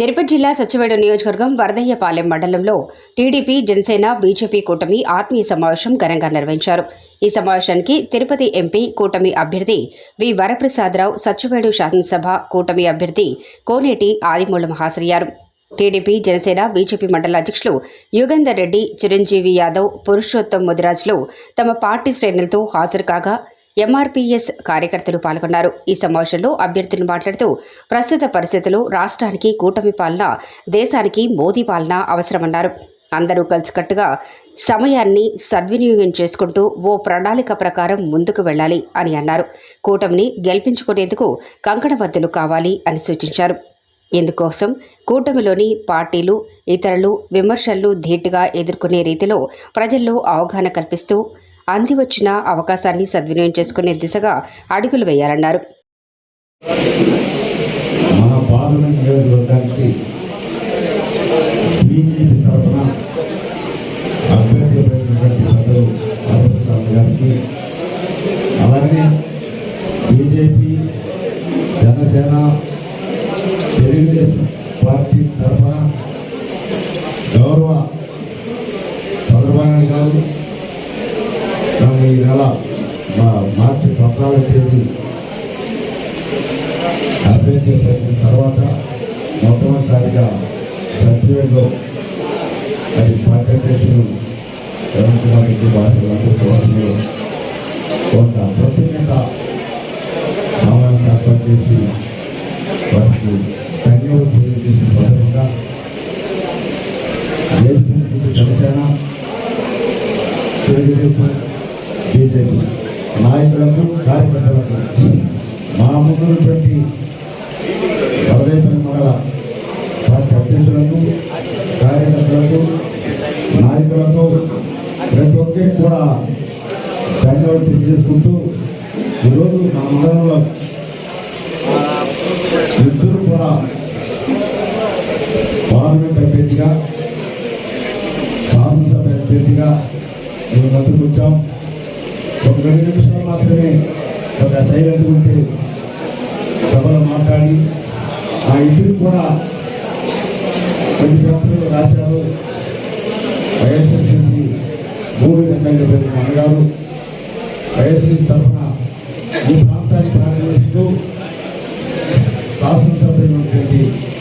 తిరుపతి జిల్లా సచివేడు నియోజకవర్గం వరదయ్యపాలెం మండలంలో టీడీపీ జనసేన బీజేపీ కూటమి ఆత్మీయ సమావేశం ఘనంగా నిర్వహించారు. ఈ సమావేశానికి తిరుపతి ఎంపీ కూటమి అభ్యర్థి వి. వరప్రసాదరావు సచివేడు శాసనసభ కూటమి అభ్యర్థి కోనేటి ఆదిమూలం హాజరయ్యారు. టీడీపీ జనసేన బీజేపీ మండల అధ్యక్షులు యుగంధర్ రెడ్డి చిరంజీవి యాదవ్ పురుషోత్తం ముదిరాజులు తమ పార్టీ శ్రేణులతో హాజరు కాగా ఎంఆర్పీఎస్ కార్యకర్తలు పాల్గొన్నారు. ఈ సమావేశంలో అభ్యర్థులు మాట్లాడుతూ ప్రస్తుత పరిస్థితులు రాష్ట్రానికి కూటమి పాలన దేశానికి మోదీ పాలన అవసరమన్నారు. అందరూ కలిసికట్టుగా సమయాన్ని సద్వినియోగం చేసుకుంటూ ఓ ప్రణాళిక ప్రకారం ముందుకు వెళ్ళాలి అని అన్నారు. కూటమిని గెలిపించుకునేందుకు కంకణబద్దులు కావాలి అని సూచించారు. ఇందుకోసం కూటమిలోని పార్టీలు ఇతరులు విమర్శలు ధీటుగా ఎదుర్కొనే రీతిలో ప్రజల్లో అవగాహన కల్పిస్తూ అంది వచ్చిన అవకాశాన్ని సద్వినియోగం చేసుకునే దిశగా అడుగులు వేయాలన్నారు. అలాగే బీజేపీ జనసేన తెలుగుదేశం పార్టీ తరఫున గౌరవ చంద్రబాబు నాయుడు గారు నన్ను ఈ నెల మా మార్చి పద్నాలుగు తేదీ అభ్యర్థి పెట్టిన తర్వాత మొట్టమొదటిసారిగా సర్టిఫికేట్లో మరి పార్టీ అధ్యక్షులు రవీంద్ర కుమార్ రెడ్డి భాషలందరూ సంవత్సరంలో కొంత ప్రత్యేకత సమావేశం ఏర్పాటు చేసి వారికి ధన్యవాదాలు తెలియజేసిన సందర్భంగా జనసేన తెలుగుదేశం బీజేపీ నాయకులకు కార్యకర్తలకు మా పెట్టి వదలైపోయిన మండల పార్టీ అధ్యక్షులకు కార్యకర్తలకు నాయకులకు ప్రతి ఒక్కరికి కూడా ధన్యవాదాలు తెలియజేసుకుంటూ ఈరోజు మా మండలంలో ఇద్దరు కూడా పార్లమెంట్ అభ్యర్థిగా శాసనసభ అభ్యర్థిగా మేము మద్దతు వచ్చాం. ఒక రెండు నిమిషాలు మాత్రమే ఒక సైలెంట్ ఉంటే సభలో మాట్లాడి ఆ ఇద్దరు కూడా కొన్ని పేపర్లు రాశారు. వైఎస్ఆర్సీపీ మూడు ఎమ్మెల్యే పేరు అన్నగారు వైఎస్ఆర్సీ తరఫున ఈ ప్రాంతానికి ప్రారంభిస్తూ శాసనసభ్యులైనటువంటి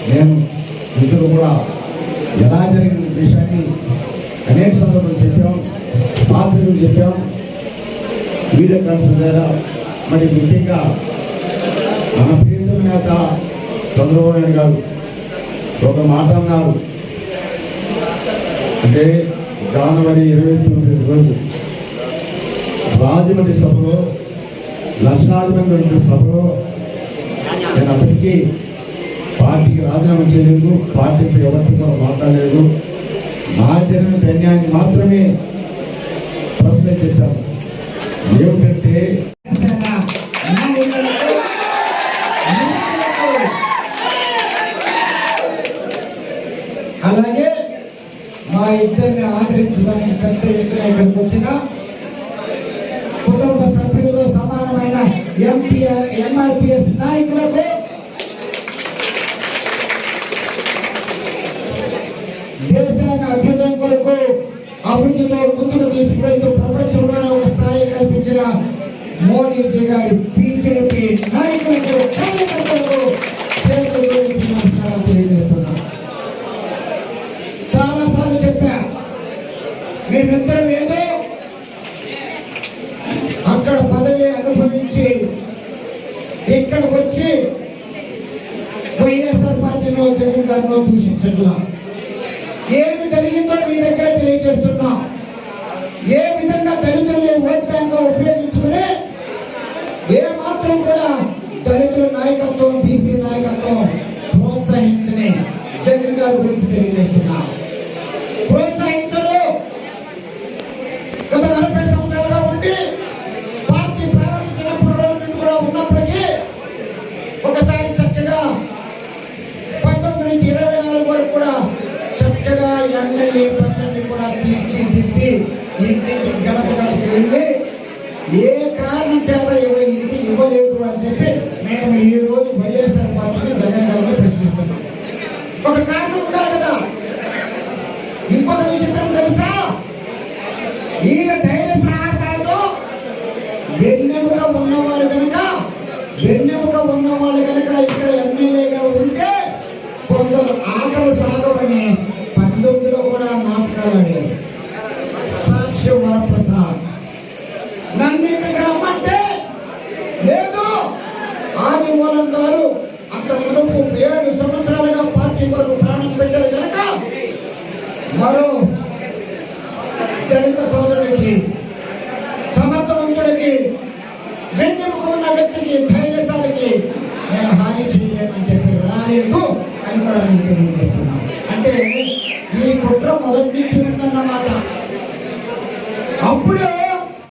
నేను ఇద్దరు కూడా ఎలా జరిగిన విషయాన్ని అనేక సందర్భాలు చెప్పాం పాత్రికలు చెప్పాం. వీడియో కాన్ఫరెన్స్ ద్వారా మరి ముఖ్యంగా మన ప్రియతమ నేత చంద్రబాబు నాయుడు గారు ఒక మాట అన్నారు. అంటే జనవరి ఇరవై తొమ్మిది రోజు రాజమండ్రి సభలో లక్షలాది మంది ఉన్న సభలో నేను అప్పటికీ పార్టీకి రాజీనామా చేయలేదు పార్టీతో ఎవరితో మాట్లాడలేదు. నా జరిగిన అన్యాయాన్ని మాత్రమే మా ఇద్దరిని ఆదరించడానికి పెద్ద ఎత్తున ఇక్కడికి వచ్చిన కుటుంబ సభ్యులతో సమానమైన ఎంపీఆర్ ఎంఆర్పిఎస్ నాయకులకు దేశాన్ని అభ్యుదయం కొరకు అభివృద్ధితో ముందుకు తీసుకువెళ్తూ ప్రపంచంలోనే ఒక స్థాయి కల్పించిన మోడీజీ గారి బీజేపీ నాయకులకు కార్యకర్తలకు చేతులు మేమిద్దరం ఏదో అక్కడ పదవి అనుభవించి ఇక్కడికి వచ్చి వైఎస్ఆర్ పార్టీలో జగన్ గారిలో దూషించట్లా. ఏమి జరిగిందో మీ దగ్గర తెలియజేస్తున్నా. ఏ విధంగా దళితుల్ని ఓట్ బ్యాంక్ ఉపయోగించుకుని వెళ్ళి ఏ కారణం చేత ఇవ్వ- ఇది ఇవ్వలేదు అని చెప్పి మేము ఈ రోజు వైఎస్ఆర్ పార్టీని జగన్ గారిని ప్రశ్నిస్తున్నాం. ఒక కారణం ఉండాలి కదా. ఇంకొక విచిత్రం తెలుసా? ఈయన ధైర్య సాహసాలతో వెన్నెముగా ఉన్నవాడు కనుక వెన్నెముగా ఉన్నవాళ్ళు కనుక ఇక్కడ ఎమ్మెల్యేగా ఉంటే కొందరు ఆటలు సాగమని పంతొమ్మిదిలో కూడా నాటకాలు ఆడారు. సాక్ష్యం ఆది గారు అంత మనకు ఏడు సంవత్సరాలుగా పార్టీ కొరకు ప్రాణం పెట్టారు కనుక మరో దళిత సోదరుడికి సమర్థవంతుడికి వెన్నెముక ఉన్న వ్యక్తికి ధైర్యశాలికి నేను హాని చేయలేనని చెప్పి రాలేదు అని కూడా నేను తెలియజేస్తున్నాను. అంటే ఈ కుట్ర మొదటి నుంచి ఉందన్నమాట.